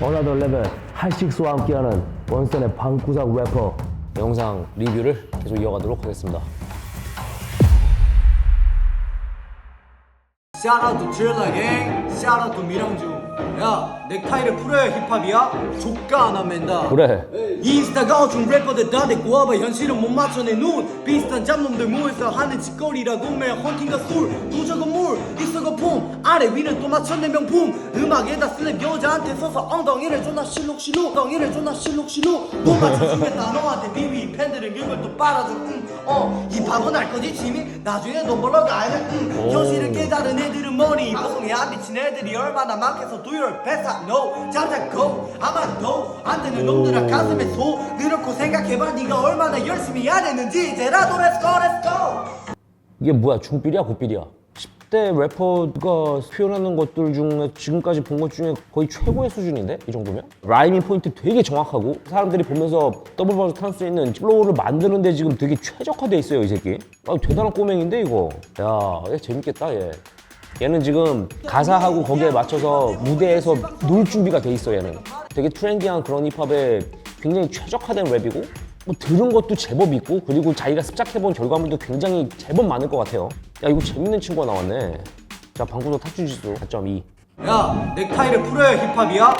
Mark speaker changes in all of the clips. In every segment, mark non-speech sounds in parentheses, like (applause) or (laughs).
Speaker 1: 어나더 레벨 하식스와 함께하는 원선의 방구석 래퍼.
Speaker 2: 영상 리뷰를 계속 이어가도록 하겠습니다.
Speaker 3: 샤라도 칠라갱 샤라도 미랑주 야 넥타이를 풀어야 힙합이야? 조카 하나 맨다.
Speaker 2: 그래.
Speaker 3: 인스타가 어중 래퍼들 다들 꼬아봐 현실은 못 맞춰 내눈 비슷한 잡놈들 모여서 하는 짓거리라고. 매 헌팅과 술 도저건 물 있어가 폼 아래 위는 또 맞췄네 명품. 음악에다 슬랩 여자한테 서서 엉덩이를 존나 실룩실룩. 엉덩이를 존나 실룩실룩. 못 (laughs) 맞춰주겠다. 너한테 비비 팬들은 그걸 또 빨아줘. 응, 어 힙합은 알 거지 지미 나중에 돈 벌러 가야 돼 응, 현실을 깨달은 애들은 머리 뽕이 안 비친 애들이 얼마나 많겠어 your best I know. 잠자고 아마도 안 되는 놈들아 가슴에 소. 그렇고 생각해봐. 네가 얼마나 열심히 안 했는지. 이제라도 Let's go Let's go.
Speaker 2: 이게 뭐야? 중필이야? 고필이야? 10대 래퍼가 표현하는 것들 중에 지금까지 본 것 중에 거의 최고의 수준인데? 이 정도면? 라이밍 포인트 되게 정확하고 사람들이 보면서 더블 버스 탈 수 있는 플로우를 만드는데 지금 되게 최적화돼 있어요 이 새끼. 아, 대단한 꼬맹인데 이거. 야얘 재밌겠다 얘 얘는 지금 가사하고 거기에 맞춰서 무대에서 놀 준비가 돼 있어 얘는. 되게 트렌디한 그런 힙합에 굉장히 최적화된 랩이고 뭐 들은 것도 제법 있고 그리고 자기가 습작해본 결과물도 굉장히 제법 많을 것 같아요. 야 이거 재밌는 친구가 나왔네. 자 방구도 탁주지수 4.2
Speaker 3: 야 넥타이를 풀어야 힙합이야?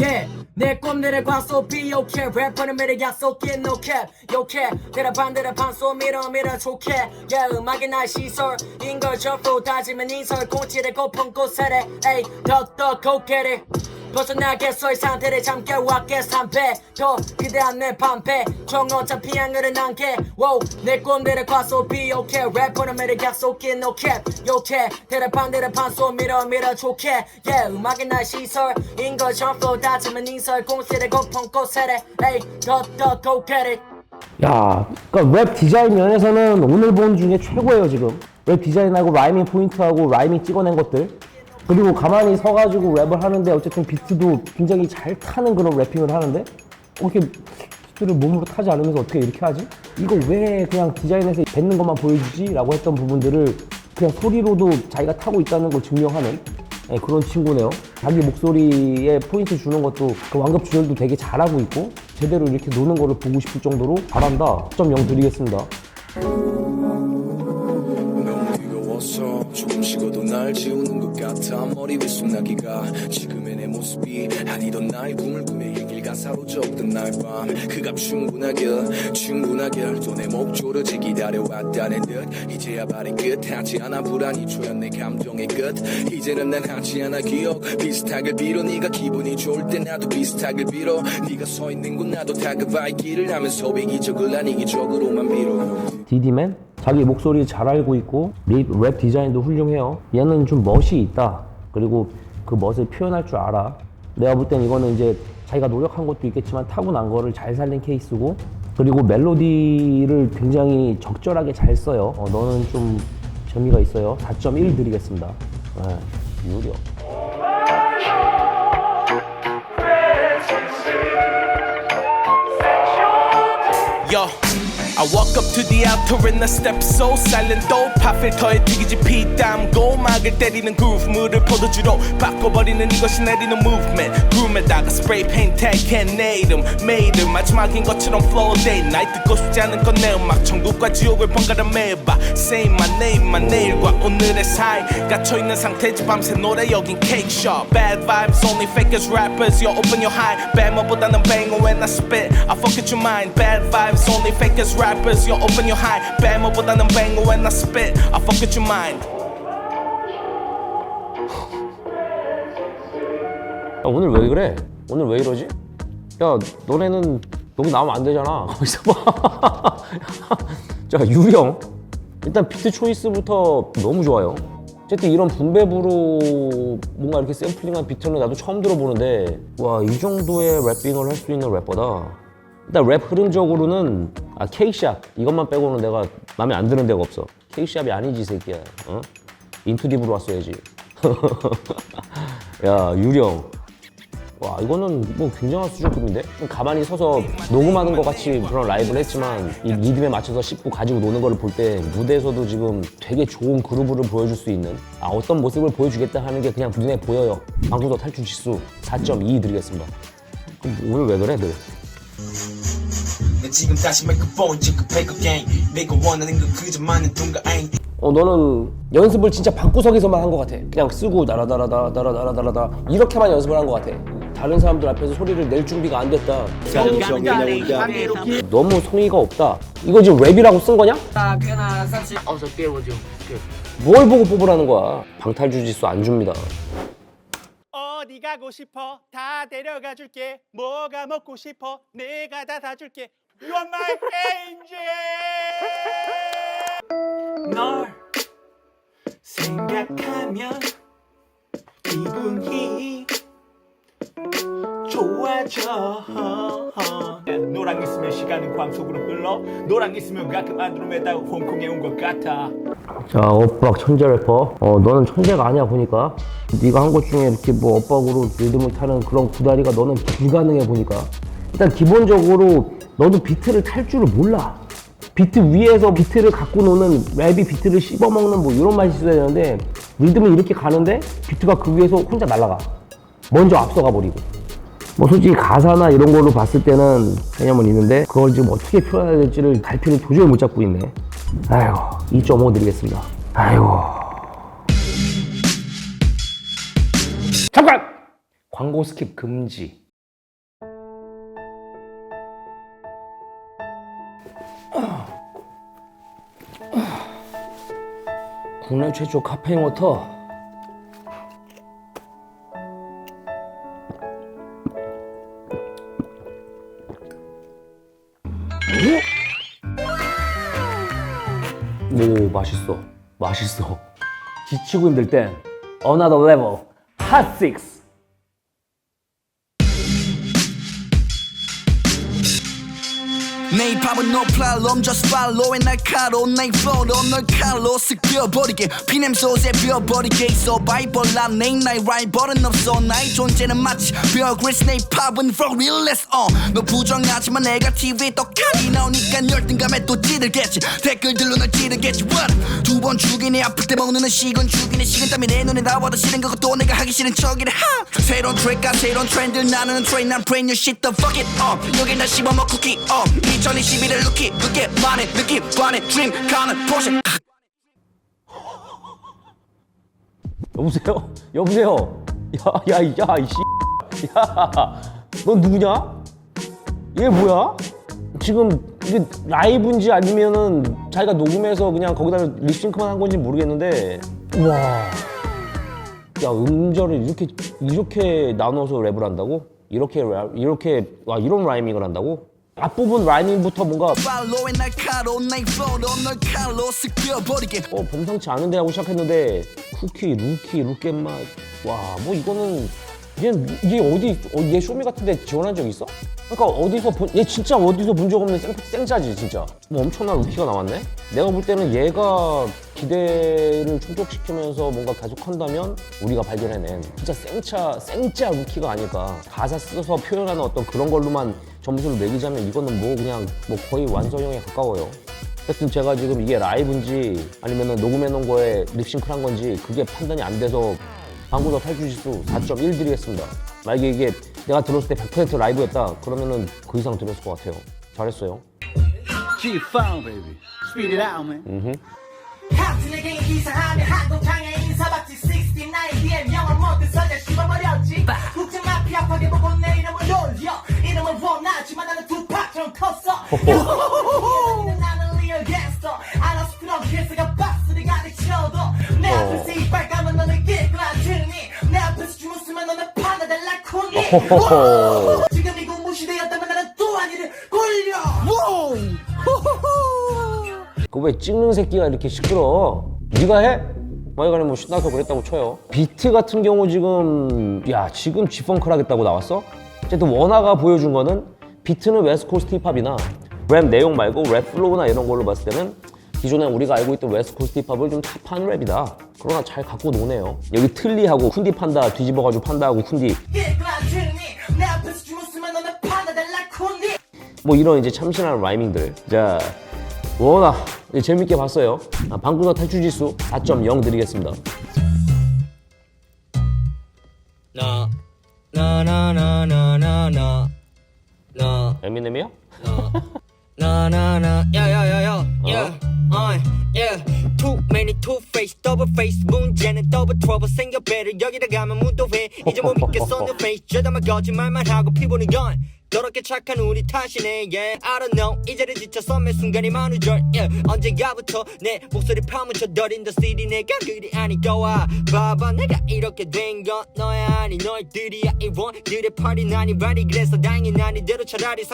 Speaker 4: Yeah, 내 꼼들의 과소 okay 래퍼는 매력 약속해 no cap cap. 내라 반대라 반소 밀어 밀어 좋게. Yeah 음악의 날 시설 인 걸 접고 다지면 인설. 공치를 고픈 곳에 에이 get it 벗어나겠어 이 상태를 잠겨 왔게 삼패. 더 기대한 내 반패. 정어차 피양을은 안개 wow 내 꼼들의 과소 okay 래퍼는 매력 약속해 no cap 내라 반대라 반소 밀어 밀어 좋게. yeah 음악의 날 시설인 걸 접고 다지면 인설. 공치를 고픈 곳에 에이 더더 go get
Speaker 1: 야, 그러니까 랩 디자인 면에서는 오늘 본 중에 최고예요 지금. 랩 디자인하고 라이밍 포인트하고 라이밍 찍어낸 것들. 그리고 가만히 서가지고 랩을 하는데 어쨌든 비트도 굉장히 잘 타는 그런 래핑을 하는데 어떻게 비트를 몸으로 타지 않으면서 어떻게 이렇게 하지? 이거 왜 그냥 디자인에서 뱉는 것만 보여주지? 라고 했던 부분들을 그냥 소리로도 자기가 타고 있다는 걸 증명하는 예, 그런 친구네요. 자기 목소리에 포인트 주는 것도 그 완급 조절도 되게 잘하고 있고 제대로 이렇게 노는 거를 보고 싶을 정도로 잘한다. 0 드리겠습니다.
Speaker 5: 날 지우는 것 같아. 머리 위 숨나기가 지금의 내 모습이 아니던 나의 꿈을 꾸며 일길 가사로 적던 날밤. 그가 충분하길 충분하길 또내 목조르지 기다려왔다는 듯. 이제야 발이 끝 하지 않아 불안이 조연 내 감정의 끝. 이제는 난 하지 않아 기억. 비슷하길 빌어 네가 기분이 좋을 때 나도 비슷하길 빌어. 네가 서 있는 곳 나도 다가와의 길을 하면서 이기적을 난 이기적으로만 빌어.
Speaker 1: 디디맨 자기 목소리 잘 알고 있고 립, 랩 디자인도 훌륭해요. 얘는 좀 멋이 있다. 그리고 그 멋을 표현할 줄 알아. 내가 볼 땐 이거는 이제 자기가 노력한 것도 있겠지만 타고난 거를 잘 살린 케이스고 그리고 멜로디를 굉장히 적절하게 잘 써요. 어, 너는 좀 재미가 있어요. 4.1 드리겠습니다. 네.
Speaker 6: Yo, I walk up to the altar and I step so silent though 팝필터에 튀기지 피땀고 막을 때리는 groove 물을 포도주로 바꿔버리는 이것이 내리는 movement 룸에다가 spray paint tag 내 이름 메이드 마지막인 것처럼 flow day night 듣고 싶지 않은 건 내 음악 천국과 지옥을 번갈아 매봐 Say my name my 내일과 오늘의 사이 갇혀있는 상태지 밤새 노래 여긴 cake shop Bad vibes only fake as rappers You open your high 뱀어보다는 banger when I spit I fuck with your mind Bad vibes only fake as rappers You open your high 뱀어보다는 banger when I spit I fuck with your mind
Speaker 2: 야, 오늘 왜 그래? 오늘 왜 이러지? 야, 너네는 여기 나오면 안 되잖아. (laughs) 거기서 봐. (laughs) 자, 유령. 일단 비트 초이스부터 너무 좋아요. 어쨌든 이런 분배부로 뭔가 이렇게 샘플링한 비트는 나도 처음 들어보는데 와, 이 정도의 랩핑을 할 수 있는 래퍼다. 일단 랩 흐름적으로는 아, 케이샵 이것만 빼고는 내가 마음에 안 드는 데가 없어. 케이샵이 아니지, 이 새끼야. 어? 인투딥으로 왔어야지. (laughs) 야, 유령. 와 이거는 뭐 굉장한 수준급인데 좀 가만히 서서 녹음하는 것 같이 그런 라이브를 했지만 이 리듬에 맞춰서 씹고 가지고 노는 거를 볼때 무대에서도 지금 되게 좋은 그루브를 보여줄 수 있는 아, 어떤 모습을 보여주겠다 하는 게 그냥 눈에 보여요 방구도 탈출 지수 4.2 드리겠습니다 그럼 오늘 왜 그래 늘
Speaker 7: 나 지금 다시 마이크폰 지급할 거 게임 내가 원하는 건 그저 많은 둥가 아잉
Speaker 8: 어 너는 연습을 진짜 방구석에서만 한 것 같아. 그냥 쓰고 나라다라다 나라다라다라다 이렇게만 연습을 한 것 같아. 다른 사람들 앞에서 소리를 낼 준비가 안 됐다. 너무 성의가 없다. 이거 지금 랩이라고 쓴 거냐? 뭘 보고 뽑으라는 거야? 방탈주 지수 안 줍니다.
Speaker 9: 어디 가고 싶어 다 데려가 줄게 뭐가 먹고 싶어 내가 다 사줄게 You are my angel 널 생각하면 기분이 좋아져 너랑 있으면 시간은 광속으로 흘러 너랑 있으면 가끔 안드로메다 홍콩에 온 것 같아
Speaker 8: 자, 엇박 천재 래퍼. 어, 너는 천재가 아니야 보니까. 네가 한 것 중에 이렇게 뭐 엇박으로 리듬을 타는 그런 구다리가 너는 불가능해 보니까. 일단 기본적으로 너도 비트를 탈 줄을 몰라. 비트 위에서 비트를 갖고 노는 랩이 비트를 씹어먹는 뭐 이런 맛이 있어야 되는데 리듬이 이렇게 가는데 비트가 그 위에서 혼자 날아가. 먼저 앞서가 버리고. 뭐 솔직히 가사나 이런 걸로 봤을 때는 개념은 있는데 그걸 지금 어떻게 표현해야 될지를 갈피를 도저히 못 잡고 있네. 아이고 2.5 드리겠습니다. 아이고. 잠깐! 광고 스킵 금지. 국내 최초 카페인 워터. 오? 맛있어. 맛있어. 지치고 힘들 땐 Another Level. Hot Six
Speaker 7: 내 힙합은 no problem just follow의 날카로운 내 flow로 널 칼로 습겨버리게. 피냄새에 비어버리게. 서바이벌한 내 나의 라이벌은 없어. 나의 존재는 마치 Grylls 내 힙합은 for realness uh. 너 부정하지만 내가 TV에 떡하니. 나오니까 열등감에 또 찌들겠지. 댓글들로 널 찌르겠지. What? 두번 죽이네 아플 때 먹는 식은 죽이네 식은 땀이 내 눈에 나와도 싫은 그것도 내가 하기 싫은 척이래. 하! 새로운 트랙과 새로운 트렌드 나는 트레인 난 brand new shit. The fuck it up. 여기 나 씹어먹 up 2021을 루키 그게 많은 느낌 반의 dream 가는 포션
Speaker 2: 여보세요? 여보세요? 야, 야, 야, 이 씨. 야, 넌 누구냐? 얘 뭐야? 지금 이게 라이브인지 아니면은 자기가 녹음해서 그냥 거기다 립싱크만 한 건지 모르겠는데, 와. 야, 음절을 이렇게, 이렇게 나눠서 랩을 한다고? 이렇게, 라- 이렇게, 와, 이런 라이밍을 한다고? 앞부분 라이밍부터 뭔가,
Speaker 7: 날카로운 널 칼로
Speaker 2: 어, 범상치 않은데 하고 시작했는데, 쿠키, 루키, 루켓맛. 와, 뭐 이거는, 얘, 얘 어디, 어, 얘 쇼미 같은데 지원한 적 있어? 그러니까 어디서, 본, 얘 진짜 어디서 본 적 없는 생, 생짜지, 진짜. 뭐 엄청난 루키가 나왔네? 내가 볼 때는 얘가 기대를 충족시키면서 뭔가 계속 한다면 우리가 발견해낸 진짜 생차, 생짜 루키가 아닐까. 가사 써서 표현하는 어떤 그런 걸로만 점수를 매기자면 이거는 뭐 그냥 뭐 거의 완성형에 가까워요. 하여튼 제가 지금 이게 라이브인지 아니면 녹음해 놓은 거에 립싱크를 한 건지 그게 판단이 안 돼서 방구더 탈주지수 4.1 드리겠습니다. 만약에 이게 내가 들었을 때 100% 라이브였다 그러면은 그 이상 들었을 것 같아요. 잘했어요.
Speaker 9: G-Funk baby. Speed it out man.
Speaker 10: 같은 내게 이상하면 한국 강의 인사받지 69 뒤에 명언 모두 서자 씹어버렸지. 국제 마피아 파게 보고 내 이름을 놀려 이름은 원하지만 나는 두팍처럼 컸어. 나는 리얼 갱스터. 알아서 그런 개스가 박스리가 내쳐도 내 앞에서 이 코니 (laughs) 지금 이거 무시되었다면 나는 또 아니를 굴려
Speaker 2: 그왜 찍는 새끼가 이렇게 시끄러? 네가 해? 마이간에 뭐 신나서 그랬다고 쳐요. 비트 같은 경우 지금 야 지금 G펑크를 하겠다고 나왔어? 어쨌든 원화가 보여준 거는 비트는 웨스코스트 힙합이나 랩 내용 말고 랩 플로우나 이런 걸로 봤을 때는 기존에 우리가 알고 있던 웨스코스트 힙합을 좀 탑한 랩이다. 그러나 잘 갖고 노네요. 여기 틀리하고 쿤디 판다 뒤집어가지고 판다하고 쿤디 뭐 이런 이제 참신한 라이밍들. 자, 워낙 재밌게 봤어요. 아, 방구석 탈출 지수 4.0 드리겠습니다.
Speaker 11: 나, 나, 나, 나, 나, 나, 나, 나.
Speaker 2: 에미넴이요?
Speaker 11: Na na na, yeah yeah yeah yeah, yeah, yeah. Too many two face, double face, 문제는 double trouble 생겨 배를 여기다 가면 무도회. 이제 못 믿겠어 new face, 죄다만 거짓말만 하고 피부는 건. 더럽게 착한 우리 탓이네, yeah. I don't know. 이제는 지쳐 매 순간이 만우절, yeah. 언젠가부터 내 목소리 파묻혀 더린 더 시리 내가 그리 아니까 봐봐 내가 이렇게 된 건 너야 아니 너희들이야 이원들의 party 난이 말이 그래서 난 이대로 차라리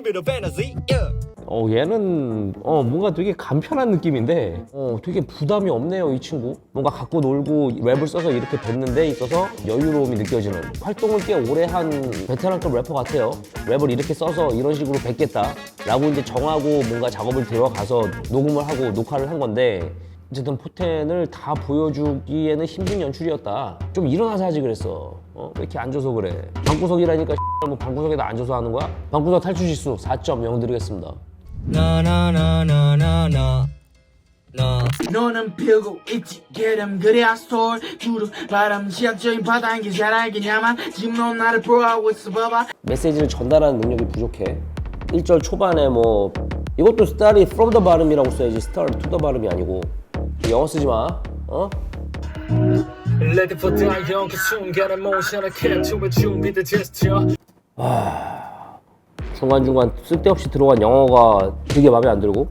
Speaker 11: bit of fantasy, yeah.
Speaker 2: 어 얘는 어 뭔가 되게 간편한 느낌인데 어 되게 부담이 없네요 이 친구. 뭔가 갖고 놀고 랩을 써서 이렇게 뱉는 데 있어서 여유로움이 느껴지는. 활동을 꽤 오래 한 베테랑급 래퍼 같아요. 랩을 이렇게 써서 이런 식으로 뱉겠다. 라고 이제 정하고 뭔가 작업을 들어가서 녹음을 하고 녹화를 한 건데 어쨌든 포텐을 다 보여주기에는 힘든 연출이었다. 좀 일어나서 하지 그랬어. 어, 왜 이렇게 앉아서 그래? 방구석이라니까 (laughs) 뭐 방구석에다 앉아서 하는 거야? 방구석 탈출 지수 4.0 드리겠습니다
Speaker 11: Na na
Speaker 8: 너는 피우고 있지. 게름 그래야 스톨 주로 바람 지향적인 바다인 잘 알겠냐만. 지금 넌 나를 보호하고 있어. 봐봐.
Speaker 2: 메시지를 전달하는 능력이 부족해. 1절 초반에 뭐 이것도 스타일이 from the bottom이라고 써야지. start to the bottom이 아니고. 영어 쓰지 마. 어?
Speaker 11: It for 그 emotional. To a 준비된 gesture
Speaker 2: 중간중간 쓸데없이 들어간 영어가 되게 마음에 안 들고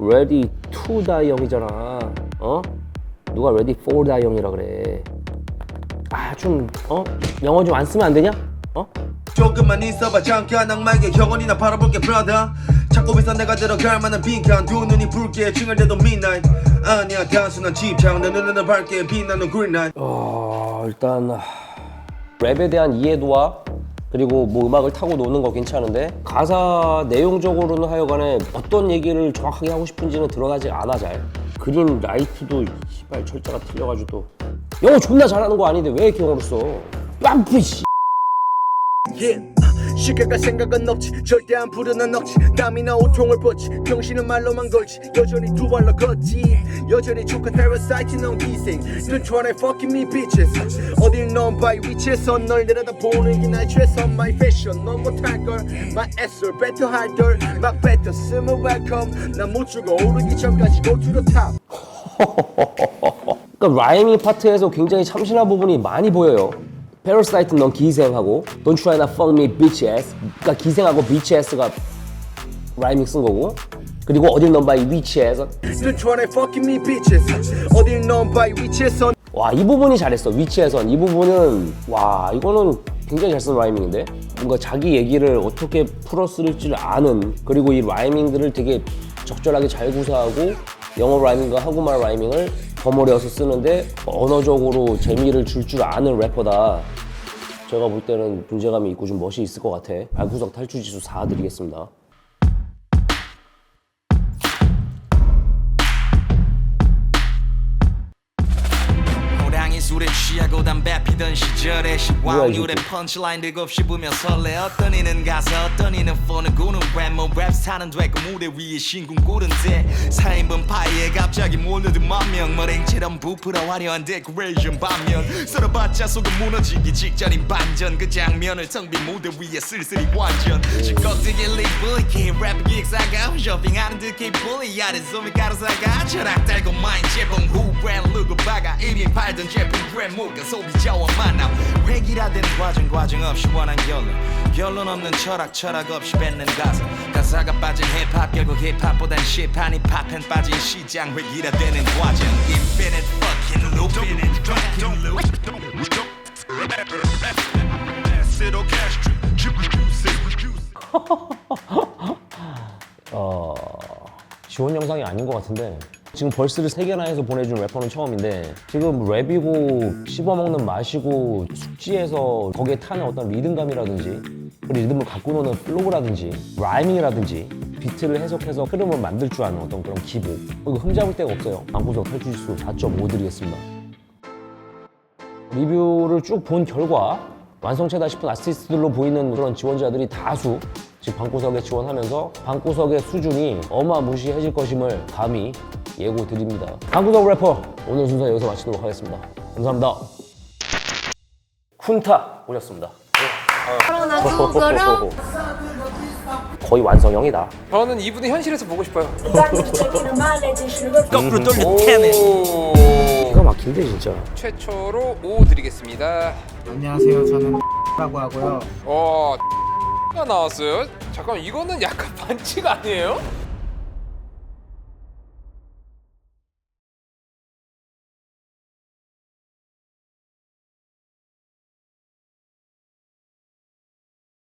Speaker 2: ready to die 형이잖아. 어? 누가 ready for die 형이라 그래. 아 좀 어? 영어 좀 안 쓰면 안 되냐? 어?
Speaker 5: 조금만 있어봐 잠깐 악마에게 영원히나 바라볼게 brother 내가 들어갈 만한 빈칸 두 눈이 붉게 때도 midnight 아니야 단순한 집착 내 눈에는 밝게 빛나는 green night
Speaker 2: 어, 일단 하, 랩에 대한 이해도와 그리고 뭐 음악을 타고 노는 거 괜찮은데 가사 내용적으로는 하여간에 어떤 얘기를 정확하게 하고 싶은지는 드러나지 않아 잘. 그린 라이트도 시발 철자가 틀려가지고 또. 영어 존나 잘하는 거 아닌데 왜 이렇게 영어를 써? 빰프 씨.
Speaker 5: Yeah. 쉽게 갈 생각은 없지. 절대 안 부르는 억지. 땀이나 오통을 벗지. 병신은 말로만 걸지. 여전히 두 발로 걷지. 여전히 조카 페러사이트 넌 기생. try to fucking me bitches. 어딜 넌 바이 위치에서 널 내려다보는 게 나의 최선. My fashion 넌 못할걸. My answer better 할걸. 막 뱉었으면 welcome. 난못 죽어. 오르기 전까지 go to the top. (laughs)
Speaker 2: 그러니까 라이밍 파트에서 굉장히 참신한 부분이 많이 보여요. 패러사이트 넌 기생하고 Don't try to fuck me bitch ass 그러니까 기생하고 bitch ass가 라이밍 쓴 거고. 그리고 어딜 넌 바이 위치에서
Speaker 5: Don't try to fucking me bitches 어딜 넌 바이 위치에서
Speaker 2: 와이 부분이 잘했어 위치에선 이 부분은 와 이거는 굉장히 잘 쓴 라이밍인데. 뭔가 자기 얘기를 어떻게 풀어쓸지를 아는 그리고 이 라이밍들을 되게 적절하게 잘 구사하고 영어 라이밍과 한국말 라이밍을 버무려서 쓰는데 언어적으로 재미를 줄 줄 아는 래퍼다. 제가 볼 때는 존재감이 있고 좀 멋이 있을 것 같아. 발구석 탈출 지수 4 드리겠습니다
Speaker 12: 시절에
Speaker 2: 뭐야,
Speaker 12: 시와울의
Speaker 2: 이게.
Speaker 12: 펀치라인 들고 씹으며 설레. 어떤 이는 가서 어떤 이는 폰을 구는 랩뭐 랩 사는 되고 무대 위에 신궁 꾸는데 4인분 파이에 갑자기 몰려든 만명. 머랭처럼 부풀어 화려한 데코레이션 반면. 썰어봤자 속은 무너지기 직전인 반전. 그 장면을 텅빈 무대 위에 쓸쓸히 완전. 시끄럽게 리블 랩 기획사가. 쇼핑하는 듯 기분이 야른 소미 가로사가. 철학 달고 마인 제품 후 브랜드 루고 박아? 이미 팔던 제품 브랜드 무가 소비자와 만남 획일화된 과정 과정 없이 원한 결론. 결론 없는 철학 철학 없이 뱉는 가사 가사가 빠진 힙합 결국 힙합보단 시판이 팝엔 빠진 시장. 획일화되는 과정. Infinite fucking loop. Infinite fucking loop. (laughs)
Speaker 2: 지원 영상이 아닌 것 같은데 지금 벌스를 세 개나 해서 보내준 래퍼는 처음인데 지금 랩이고 씹어먹는 맛이고 숙지에서 거기에 타는 어떤 리듬감이라든지 그 리듬을 갖고 노는 플로우라든지 라이밍이라든지 비트를 해석해서 흐름을 만들 줄 아는 어떤 그런 기복 이거 흠잡을 데가 없어요. 방구석 탈출지수 4.5 드리겠습니다. 리뷰를 쭉 본 결과 완성체다 싶은 아티스트들로 보이는 그런 지원자들이 다수 지금 방구석에 지원하면서 방구석의 수준이 어마무시해질 것임을 감히 예고 드립니다. 방구석 래퍼 오늘 순서 여기서 마치도록 하겠습니다. 감사합니다. 훈타 오셨습니다. 거의 완성형이다.
Speaker 13: 저는 이분의 현실에서 보고 싶어요. (laughs)
Speaker 4: 거꾸로 돌려
Speaker 13: 오.
Speaker 2: 기가 막힌데 진짜.
Speaker 13: 최초로 5 드리겠습니다.
Speaker 8: 안녕하세요 저는 라고 하고요
Speaker 13: 어, 가 나왔어요. 잠깐 이거는 약간 반칙 아니에요?